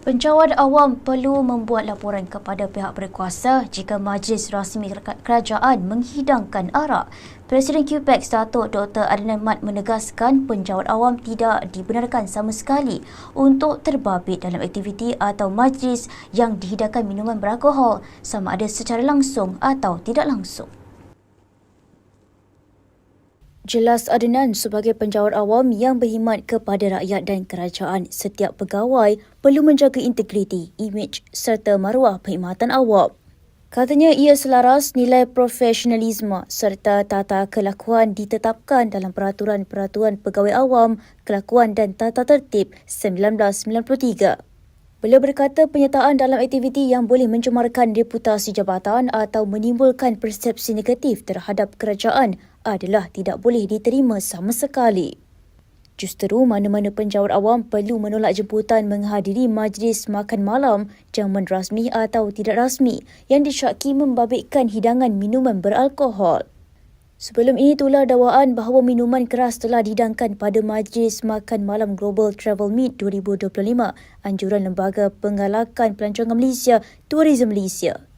Pencawan awam perlu membuat laporan kepada pihak berkuasa jika majlis rasmi kerajaan menghidangkan arak. Presiden QPEX Datuk Dr. Adnan Mat menegaskan pencawan awam tidak dibenarkan sama sekali untuk terbabit dalam aktiviti atau majlis yang dihidangkan minuman beralkohol sama ada secara langsung atau tidak langsung. Jelas Adnan sebagai penjawat awam yang berkhidmat kepada rakyat dan kerajaan, setiap pegawai perlu menjaga integriti, imej serta maruah perkhidmatan awam. Katanya ia selaras nilai profesionalisme serta tata kelakuan ditetapkan dalam peraturan-peraturan pegawai awam, kelakuan dan tata tertib 1993. Beliau berkata penyertaan dalam aktiviti yang boleh mencemarkan reputasi jabatan atau menimbulkan persepsi negatif terhadap kerajaan adalah tidak boleh diterima sama sekali. Justeru mana-mana penjawat awam perlu menolak jemputan menghadiri majlis makan malam jaman rasmi atau tidak rasmi yang disyaki membabitkan hidangan minuman beralkohol. Sebelum ini tular dakwaan bahawa minuman keras telah didangkan pada Majlis Makan Malam Global Travel Meet 2025, anjuran Lembaga Penggalakan Pelancongan Malaysia, Tourism Malaysia.